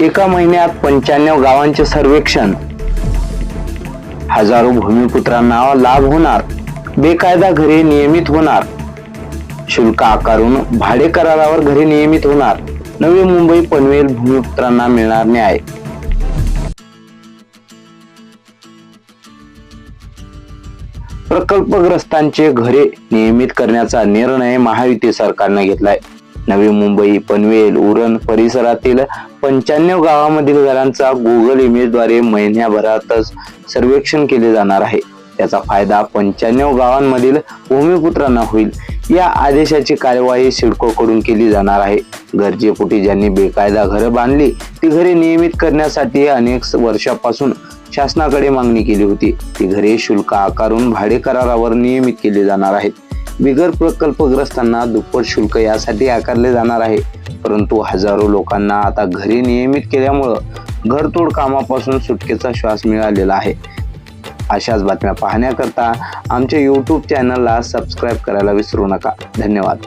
एका महिन्यात पंच्याण्णव गावांचे सर्वेक्षण. हजारो भूमिपुत्रांना लाभ होणार. बेकायदा घरे नियमित होणार. शुल्क आकारून भाडे करारावर घरे नियमित होणार. नवी मुंबई पनवेल भूमिपुत्रांना मिळणार न्याय. प्रकल्पग्रस्तांचे घरे नियमित करण्याचा निर्णय महायुती सरकारने घेतलाय. नवी मुंबई पनवेल उरण परिसरातील पंच्याण्णव गावामधील घरांचा गुगल इमेजद्वारे महिन्याभरातच सर्वेक्षण केले जाणार आहे. त्याचा फायदा पंच्याण्णव गावांमधील भूमिपुत्रांना होईल. या आदेशाची कार्यवाही सिडकोकडून केली जाणार आहे. गरजेपोटी ज्यांनी बेकायदा घरं बांधली ती घरे नियमित करण्यासाठी अनेक वर्षापासून शासनाकडे मागणी केली होती. ती घरे शुल्क आकारून भाडे करारावर नियमित केली जाणार आहेत. बिगर प्रकल्पग्रस्तांना दुप्पट शुल्क यासाठी आकारले जाणार आहे. परंतु हजारो लोकांना आता घरी नियमित केल्यामुळं घरतोड कामापासून सुटकेचा श्वास मिळालेला आहे. अशाच बातम्या पाहण्याकरता आमच्या यूट्यूब चॅनलला सबस्क्राईब करायला विसरू नका. धन्यवाद.